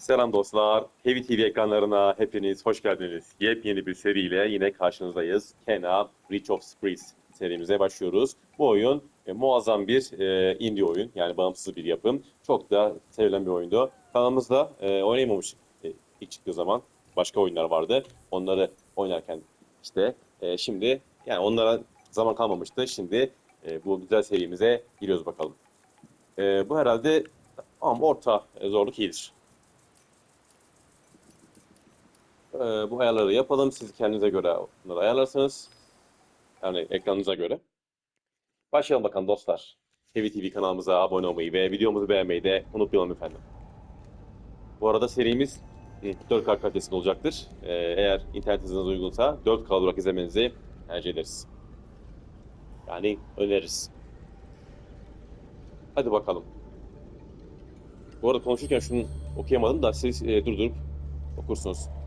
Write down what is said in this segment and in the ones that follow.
Selam dostlar. Heavy TV ekranlarına hepiniz hoş geldiniz. Yepyeni bir seriyle yine karşınızdayız. Kena Reach of Sprees serimize başlıyoruz. Bu oyun e, muazzam bir e, indie oyun. Yani bağımsız bir yapım. Çok da sevilen bir oyundu. Kanalımızda e, oynayamamıştık e, ilk çıktığı zaman. Başka oyunlar vardı. Onları oynarken işte e, şimdi yani onlara zaman kalmamıştı. Şimdi e, bu güzel serimize giriyoruz bakalım. E, bu herhalde ama orta zorluk iyidir. Ee, bu ayarları yapalım. Siz kendinize göre bunları ayarlarsınız. Yani ekranınıza göre. Başlayalım bakalım dostlar. TV TV kanalımıza abone olmayı ve videomuzu beğenmeyi de unutmayalım efendim. Bu arada serimiz hı, 4K kalitesinde olacaktır. Ee, eğer internet uygunsa 4K olarak izlemenizi tercih ederiz. Yani öneririz. Hadi bakalım. Bu arada konuşurken şunu okuyamadım da siz e, durdurup okursunuz.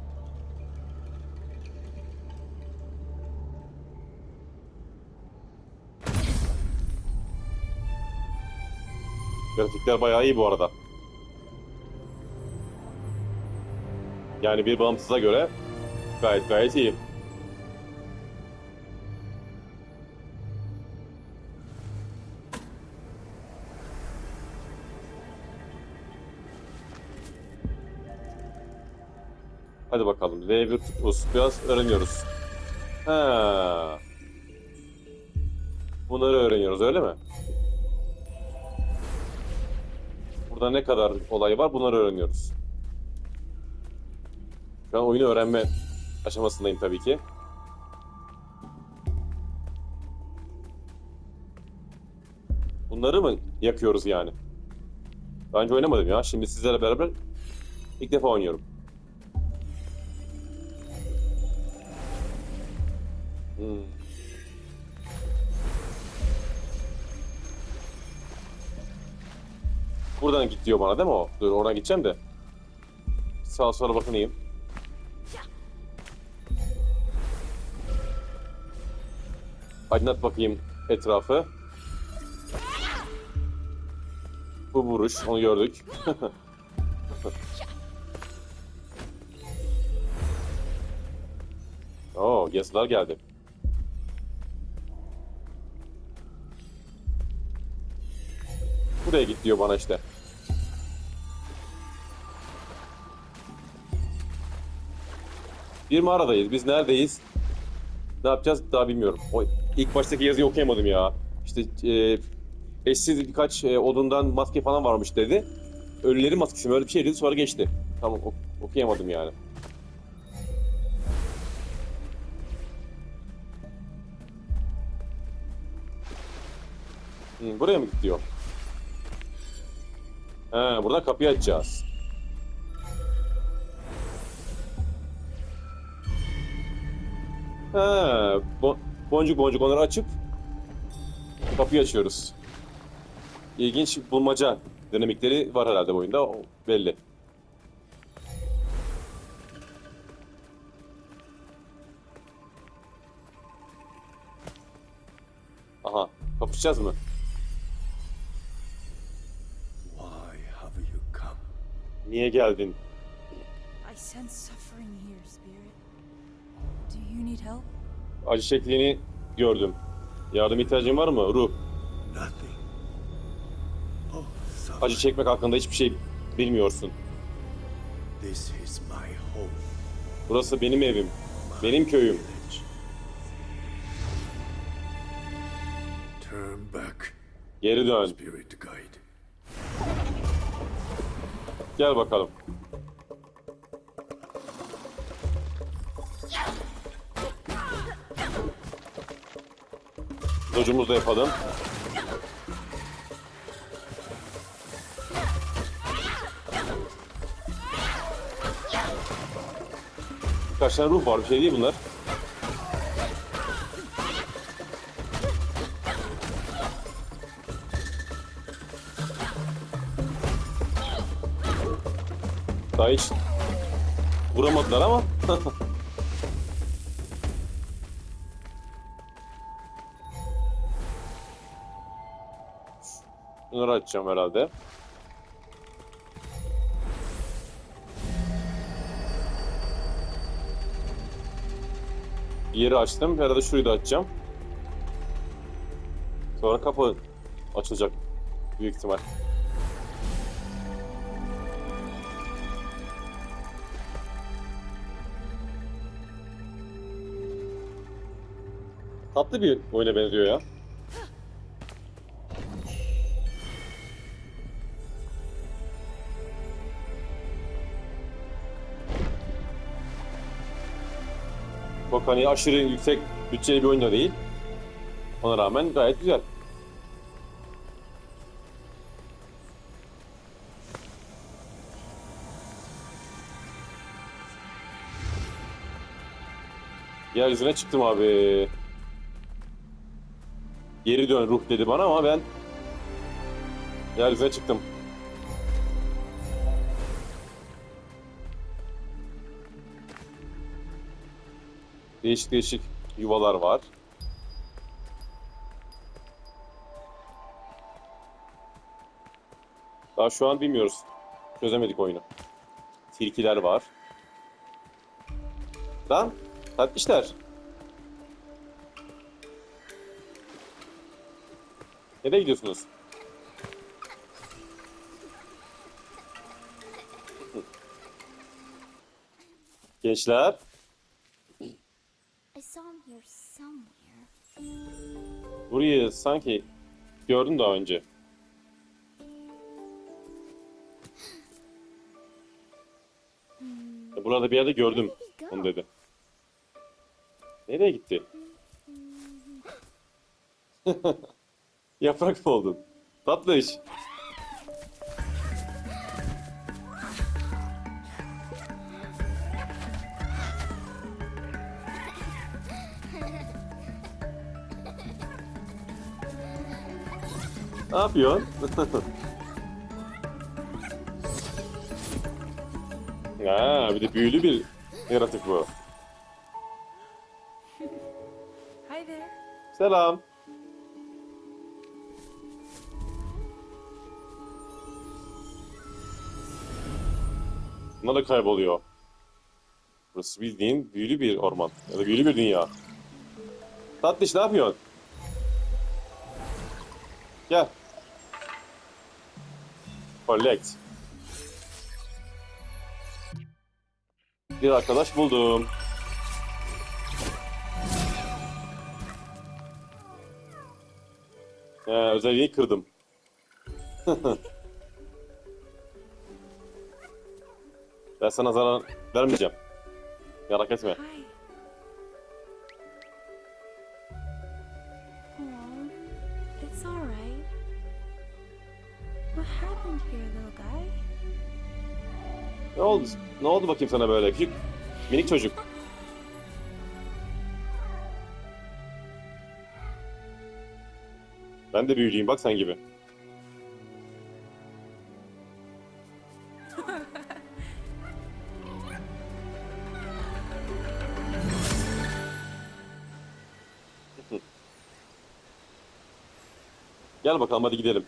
Grafikler bayağı iyi bu arada. Yani bir bağımsıza göre gayet gayet iyi. Hadi bakalım. L1 tutmus. Biraz öğreniyoruz. Ha. Bunları öğreniyoruz öyle mi? Burada ne kadar olay var bunları öğreniyoruz. Şu an oyunu öğrenme aşamasındayım tabii ki. Bunları mı yakıyoruz yani? Daha önce oynamadım ya. Şimdi sizlerle beraber ilk defa oynuyorum. Hmm. Buradan git diyor bana değil mi o? Dur oradan gideceğim de. Sağa sola bakınayım. Aydınlat bakayım etrafı. Bu vuruş, onu gördük. Oo, yazılar geldi. Buraya git diyor bana işte. Bir mağaradayız. Biz neredeyiz? Ne yapacağız daha bilmiyorum. O ilk baştaki yazıyı okuyamadım ya. İşte e, eşsiz birkaç e, odundan maske falan varmış dedi. Ölülerin maskesi mi öyle bir şey dedi sonra geçti. Tamam ok- okuyamadım yani. Hı, buraya mı gidiyor? He, buradan kapıyı açacağız. Bo- boncuk boncuk onları açıp kapıyı açıyoruz. İlginç bulmaca dinamikleri var herhalde bu oyunda, o belli. Aha, kapışacağız mı? Why have you come? Niye geldin? I sense suffering Acı çektiğini gördüm. Yardım ihtiyacın var mı ruh? Nothing. Oh, Acı çekmek hakkında hiçbir şey bilmiyorsun. this is my home. Burası benim evim, benim köyüm. Geri dön. spirit guide. Gel bakalım. Dodge'umuzu da yapalım. Birkaç tane ruh var, bir şey değil bunlar. Daha hiç vuramadılar ama. Şunları açacağım herhalde. Bir Yeri açtım. Herhalde şurayı da açacağım. Sonra kapı açılacak. Büyük ihtimal. Tatlı bir oyuna benziyor ya. Çok hani aşırı yüksek bütçeli bir oyun da değil. Ona rağmen gayet güzel. Yeryüzüne çıktım abi. Geri dön ruh dedi bana ama ben yeryüzüne çıktım. Değişik değişik yuvalar var. Daha şu an bilmiyoruz. Çözemedik oyunu. Tilkiler var. Lan tatlışlar. Nereye gidiyorsunuz? Gençler. Here somewhere. Burayı sanki gördüm daha önce. Ya Burada bir yerde gördüm. Onu dedi. Nereye gitti? Yaprak mı oldun? Tatlı Ne yapıyorsun? ha, bir de büyülü bir yaratık bu. Hi there. Selam. Bunlar da kayboluyor. Burası bildiğin büyülü bir orman. Ya da büyülü bir dünya. Tatlış ne yapıyorsun? Gel. Collect. Bir arkadaş buldum. Ee, özelliği kırdım. ben sana zarar vermeyeceğim. Merak etme. Ne oldu? Ne oldu bakayım sana böyle? Küçük, minik çocuk. Ben de büyüleyim bak sen gibi. Gel bakalım hadi gidelim.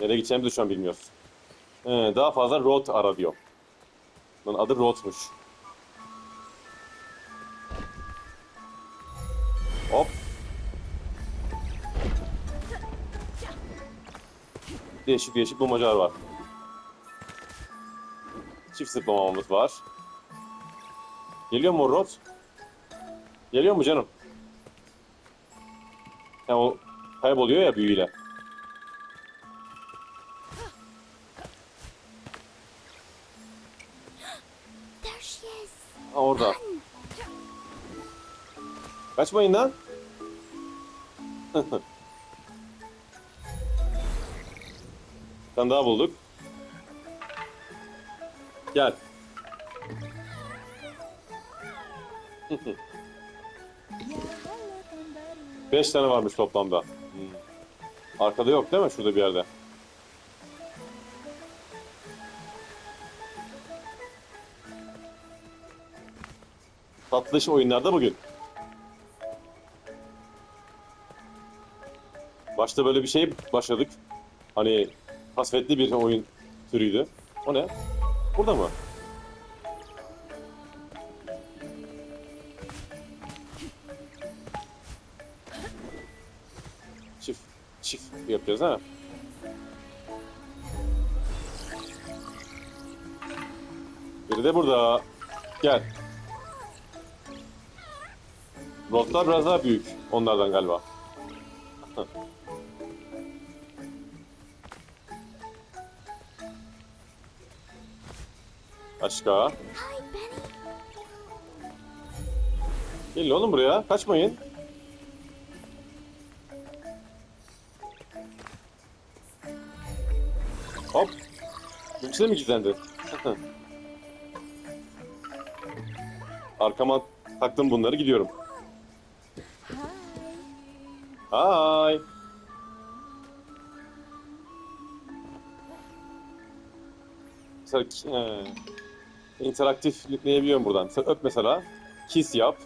Nereye gideceğimizi şu an bilmiyoruz. Ee, daha fazla road ara diyor. Bunun adı roadmuş. Hop. Değişik değişik bulmacalar var. Çift zıplamamız var. Geliyor mu rot? Geliyor mu canım? Ha, o kayboluyor ya büyüyle. Kaçmayın lan. Bir tane daha bulduk. Gel. Beş tane varmış toplamda. Hmm. Arkada yok değil mi? Şurada bir yerde. Tatlış oyunlarda bugün. Başta böyle bir şey başladık. Hani hasvetli bir oyun türüydü. O ne? Burada mı? Çift, çift yapıyoruz ha. Biri de burada. Gel. Bloklar biraz daha büyük onlardan galiba. Başka. Gelin oğlum buraya. Kaçmayın. Hop. Bu içine mi gizlendi? Arkama taktım bunları gidiyorum. Hay. Mesela interaktif yükleyebiliyorum buradan. Sen öp mesela. Kiss yap.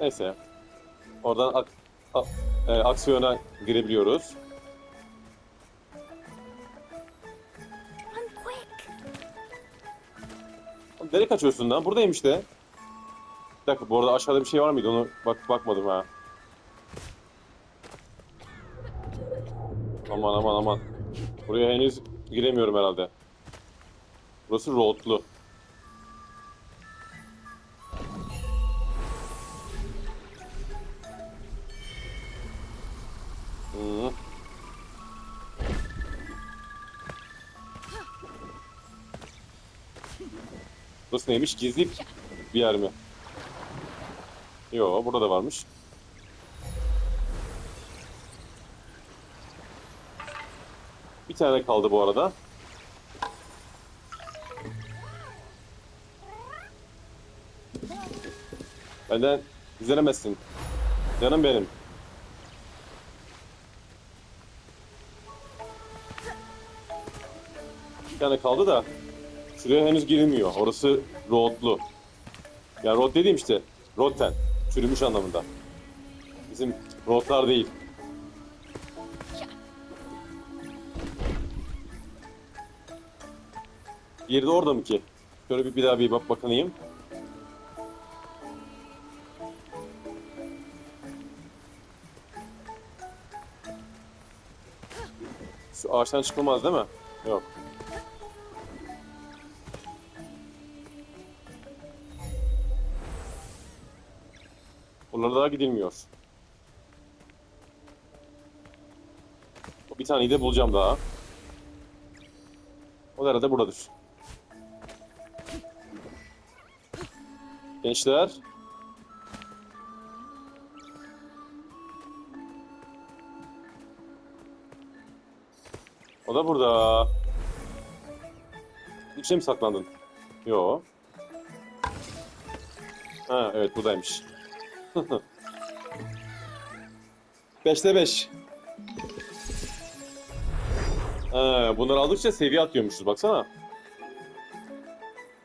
Neyse. Oradan ak- a- e, aksiyona girebiliyoruz. Nereye kaçıyorsun lan? Buradayım işte. Bir dakika bu arada aşağıda bir şey var mıydı? Onu bak bakmadım ha. Aman aman aman. Buraya henüz giremiyorum herhalde. Burası roadlu. Hı. Burası neymiş? Gizli bir yer mi? Yo, burada da varmış. Tane kaldı bu arada. Benden izlenemezsin. Canım benim. Bir tane kaldı da şuraya henüz girilmiyor. Orası roadlu. Yani road dediğim işte rotten. Çürümüş anlamında. Bizim roadlar değil. Diğeri de orada mı ki? Şöyle bir, bir daha bir bak bakayım. Şu ağaçtan çıkılmaz değil mi? Yok. Bunlara daha gidilmiyor. Bir taneyi de bulacağım daha. O da arada buradadır. Gençler. O da burada. İçine mi saklandın? Yo. Ha evet buradaymış. Beşte beş. Ha, bunları aldıkça seviye atıyormuşuz baksana.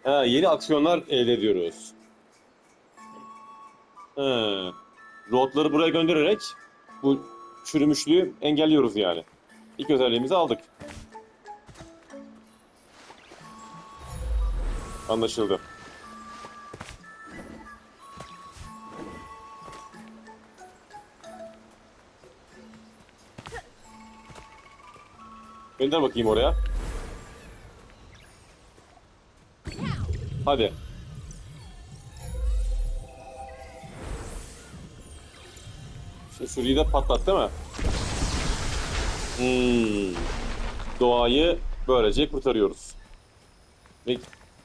Ha, yeni aksiyonlar elde ediyoruz. Roadları buraya göndererek bu çürümüşlüğü engelliyoruz yani. İlk özelliğimizi aldık. Anlaşıldı. Gönder bakayım oraya. Hadi. Şu sürüyü de patlat değil mi? Hmm. Doğayı böylece kurtarıyoruz. Ve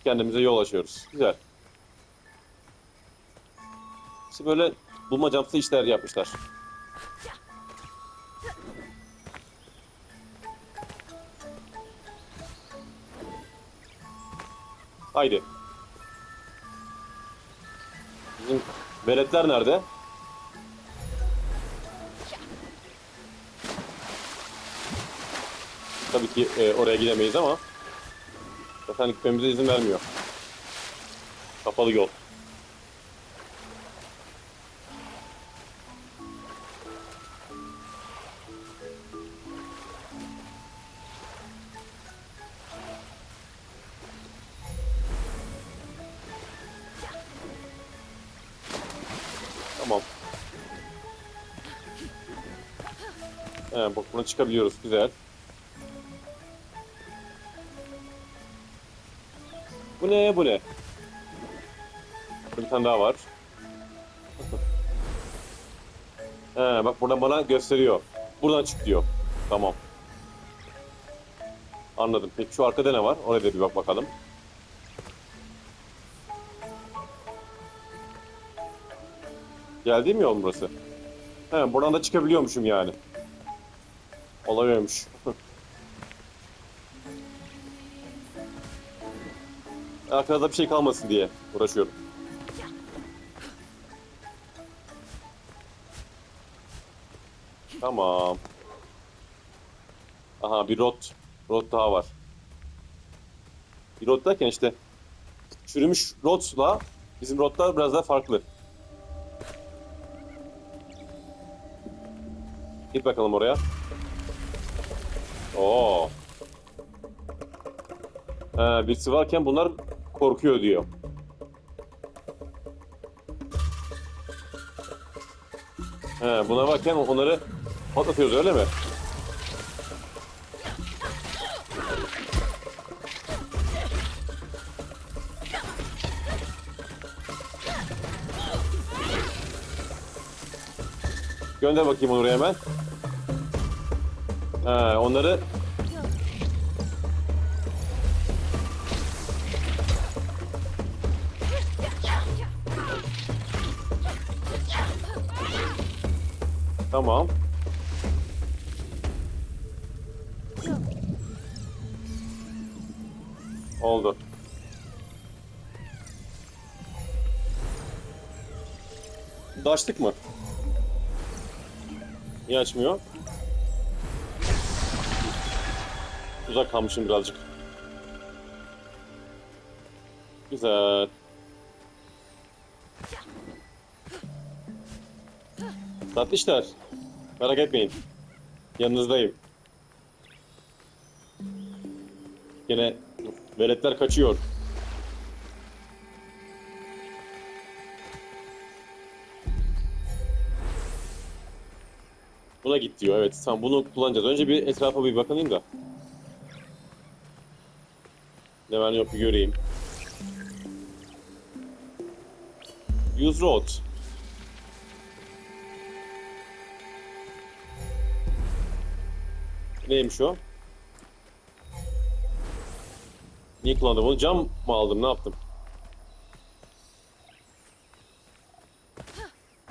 kendimize yol açıyoruz. Güzel. İşte böyle bulmacamsı işler yapmışlar. Haydi. Bizim veletler nerede? Tabii ki e, oraya gidemeyiz ama zaten gitmemize izin vermiyor. Kapalı yol. Tamam. Bak buna çıkabiliyoruz. Güzel. Ne bu ne? Bir tane daha var. He, bak buradan bana gösteriyor. Buradan çık diyor. Tamam. Anladım. Peki şu arkada ne var? Oraya da bir bak bakalım. Geldi mi yol burası? He, buradan da çıkabiliyormuşum yani. Olamıyormuş. Arkada bir şey kalmasın diye uğraşıyorum. Tamam. Aha bir rot. Rot daha var. Bir rot derken işte çürümüş rotla bizim rotlar biraz daha farklı. Git bakalım oraya. Oo. He, birisi varken bunlar korkuyor diyor. He, buna varken onları patlatıyoruz öyle mi? Gönder bakayım onu oraya hemen. He, onları Tamam. Oldu. Daştık mı? Niye açmıyor? Uzak kalmışım birazcık. Güzel. Tatlı işler. Merak etmeyin. Yanınızdayım. Yine veletler kaçıyor. Buna git diyor. Evet, tamam bunu kullanacağız. Önce bir etrafa bir bakayım da. Ne var ne yok bir göreyim. Use road. Neymiş o? Niye kullandım onu? Cam mı aldım? Ne yaptım?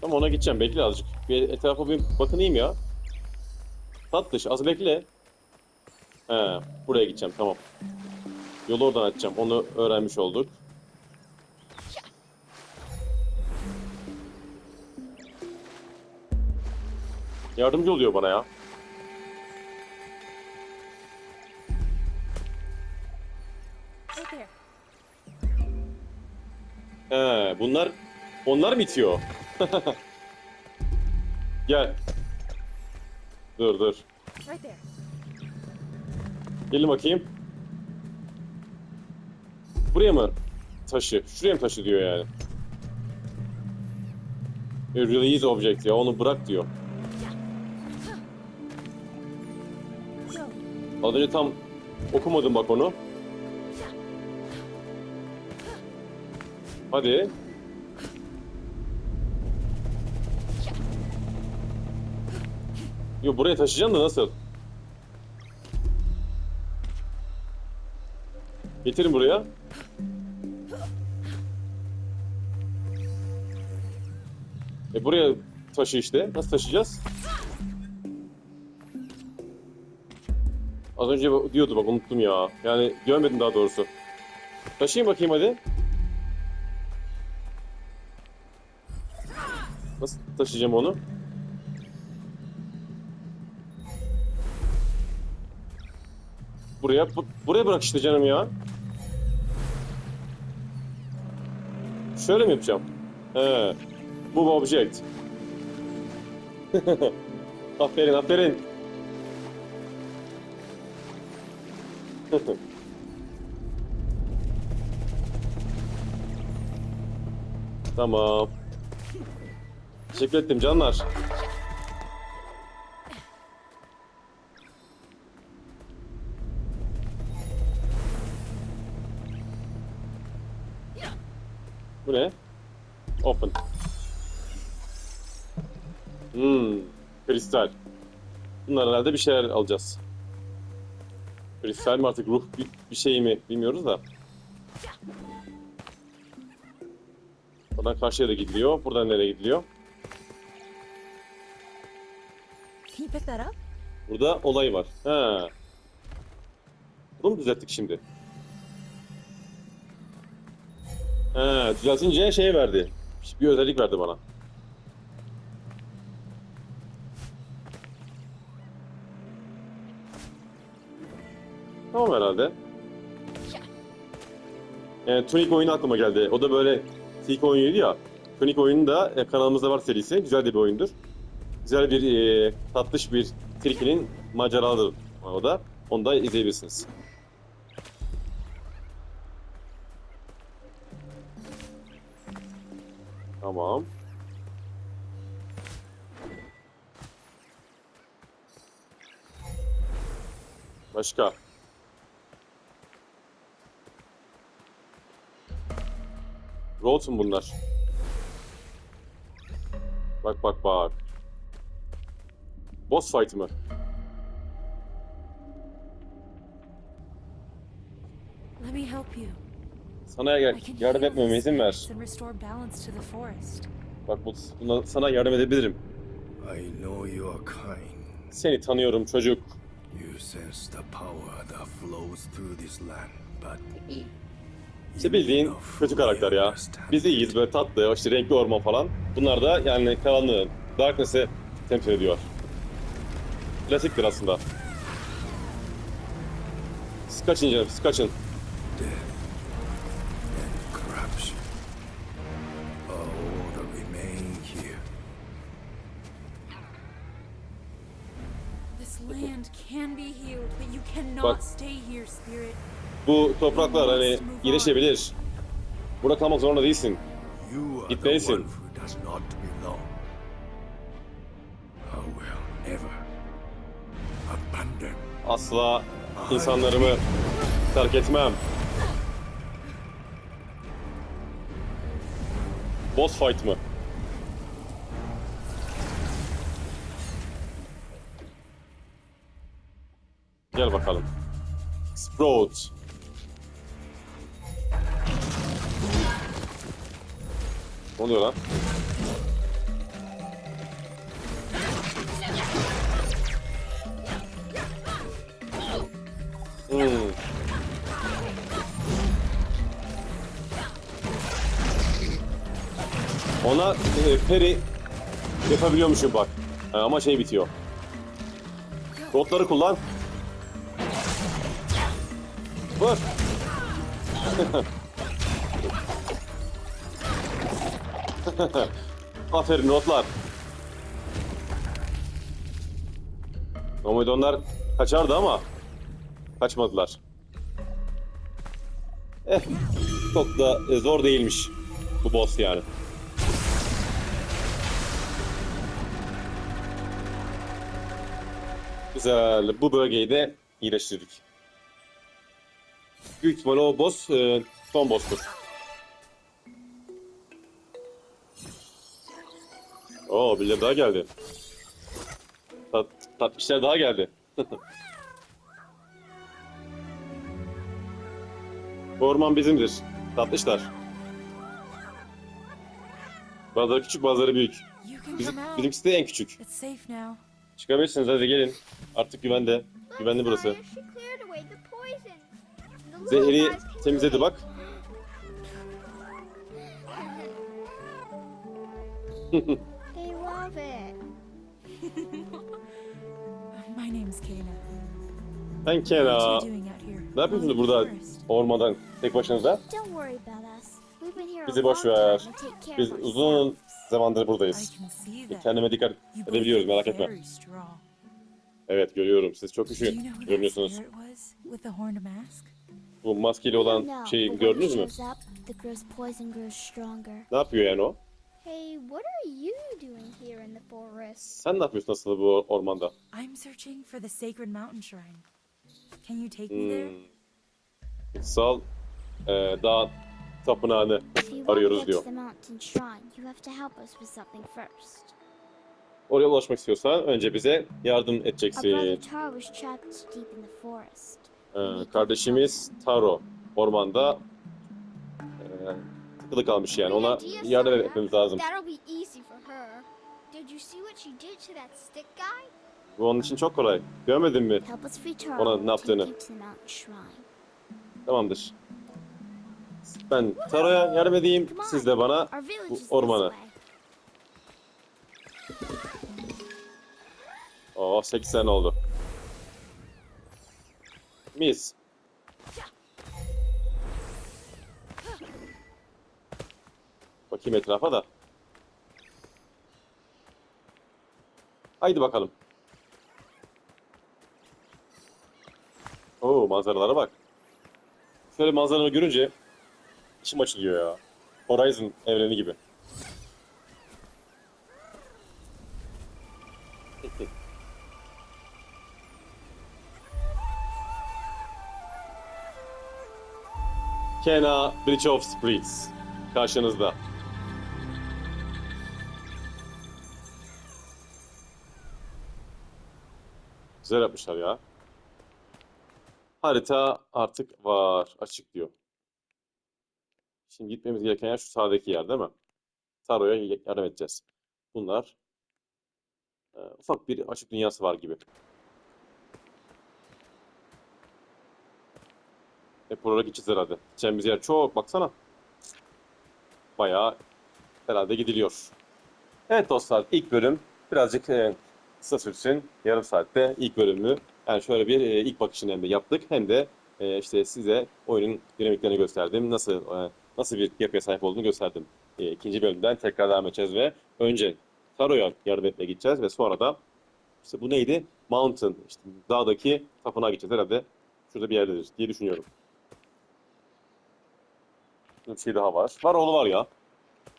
Tamam ona gideceğim. Bekle azıcık. Bir etrafa bir bakınayım ya. Tatlış. Az bekle. He, buraya gideceğim. Tamam. Yolu oradan açacağım. Onu öğrenmiş olduk. Yardımcı oluyor bana ya. Bunlar onlar mı itiyor? Gel. Dur dur. Gelin bakayım. Buraya mı taşı? Şuraya mı taşı diyor yani. E, Release object ya onu bırak diyor. Az önce tam okumadım bak onu. Hadi. Yo buraya taşıyacaksın da nasıl? Getirin buraya. E buraya taşı işte. Nasıl taşıyacağız? Az önce diyordu bak unuttum ya. Yani görmedim daha doğrusu. Taşıyayım bakayım hadi. Nasıl taşıyacağım onu? Buraya bu- buraya bırak işte canım ya. Şöyle mi yapacağım? He. Move object. aferin aferin. tamam. Teşekkür ettim canlar. Bu ne? Open. Hmm, kristal. Bunlar herhalde bir şeyler alacağız. Kristal mi artık ruh bir, bir şey mi bilmiyoruz da. Buradan karşıya da gidiliyor. Buradan nereye gidiliyor? Burada olay var. Ha. Bunu mu düzelttik şimdi? Ha, düzeltince şey verdi. Bir özellik verdi bana. Tamam herhalde. Yani Tunic oyunu aklıma geldi. O da böyle Tunic oyunuydu ya. Tunic oyunu da e, kanalımızda var serisi. Güzel de bir oyundur. Güzel bir, e, tatlış bir Tilki'nin maceraları o da. Onu da izleyebilirsiniz. Başka. Road mu bunlar? Bak bak bak. Boss fight mı? Let me help you. Sana gel, I can yardım etmeme izin ver. spirits and restore balance to the forest. Bak bu, buna, sana yardım edebilirim. I know you are kind. Seni tanıyorum çocuk. You sense the power that flows through this land, but İşte bildiğin kötü karakter ya. Biz iyiyiz böyle tatlı, işte renkli orman falan. Bunlar da yani karanlığı, darkness'ı temsil ediyor. Klasiktir aslında. Siz kaçın canım, siz kaçın. Bu topraklar hani iyileşebilir. Burada kalmak zorunda değilsin. Gitmelisin. Asla insanlarımı terk etmem. Boss fight mı? Sprout. Ne oluyor lan? Hmm. Ona e, peri yapabiliyormuşum bak. Ama şey bitiyor. Rotları kullan. Aferin rotlar. Normalde onlar kaçardı ama kaçmadılar. Eh, çok da e, zor değilmiş bu boss yani. Güzel. Bu bölgeyi de iyileştirdik. Büyük ihtimalle o boss e, son boss'tur. Oo birileri daha geldi. Tat, tatlışlar daha geldi. Bu orman bizimdir. Tatlışlar. Bazıları küçük bazıları büyük. Bizim, bizimkisi de en küçük. Çıkabilirsiniz hadi gelin. Artık güvende. Güvenli burası. Zehri temizledi bak. They love it. My name's Kana. Ben What Kena. are you doing out here? Ne yapıyorsunuz burada forest? ormandan tek başınıza? Don't worry about us. We've been here Bizi a boş long ver. Biz uzun zamandır I buradayız. can see that. Kendime dikkat edebiliyoruz merak etme. very strong. Evet görüyorum. Siz çok that görünüyorsunuz. Bu maskeli olan şeyi gördünüz mü? shows up, the gross poison grows stronger. Ne yapıyor yani o? Hey, what are you doing here in the forest? Sen ne yapıyorsun aslında bu ormanda? I'm searching for the sacred mountain shrine. Can you take me there? Hmm. Kutsal e, dağ tapınağını arıyoruz diyor. to the mountain shrine, you have to help us with something first. Oraya ulaşmak istiyorsan önce bize yardım edeceksin. Ee, kardeşimiz Taro ormanda e, tıkılı kalmış yani. Ona yardım etmemiz lazım. Bu onun için çok kolay. Görmedin mi? Ona ne yaptığını? Tamamdır. Ben Taro'ya yardım edeyim. Siz de bana bu ormana. Oo 8 sene oldu. Mis. Bakayım etrafa da. Haydi bakalım. Oo manzaralara bak. Şöyle manzaraları görünce içim açılıyor ya. Horizon evreni gibi. Kena Bridge of Spirits karşınızda. Güzel yapmışlar ya. Harita artık var. Açık diyor. Şimdi gitmemiz gereken yer şu sağdaki yer değil mi? Taro'ya yardım edeceğiz. Bunlar e, ufak bir açık dünyası var gibi. Hep buralara gideceğiz herhalde. Gideceğimiz yer çok baksana. Bayağı herhalde gidiliyor. Evet dostlar ilk bölüm birazcık e, kısa sürsün. Yarım saatte ilk bölümü yani şöyle bir e, ilk bakışını hem de yaptık hem de e, işte size oyunun dinamiklerini gösterdim. Nasıl e, nasıl bir yapıya sahip olduğunu gösterdim. E, ikinci bölümden tekrar devam edeceğiz ve önce Taro'ya yardım etmeye gideceğiz ve sonra da işte bu neydi? Mountain, işte dağdaki tapınağa gideceğiz herhalde. Şurada bir yerdedir diye düşünüyorum. Bir şey daha var. Var oğlu var ya.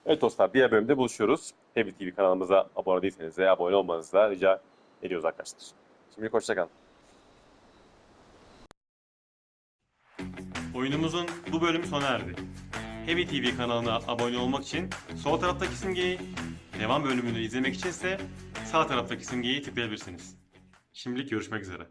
Evet dostlar diğer bölümde buluşuyoruz. Heavy TV kanalımıza abone değilseniz de abone olmanızı da rica ediyoruz arkadaşlar. Şimdi hoşçakalın. Oyunumuzun bu bölümü sona erdi. Heavy TV kanalına abone olmak için sol taraftaki simgeyi, devam bölümünü izlemek içinse sağ taraftaki simgeyi tıklayabilirsiniz. Şimdilik görüşmek üzere.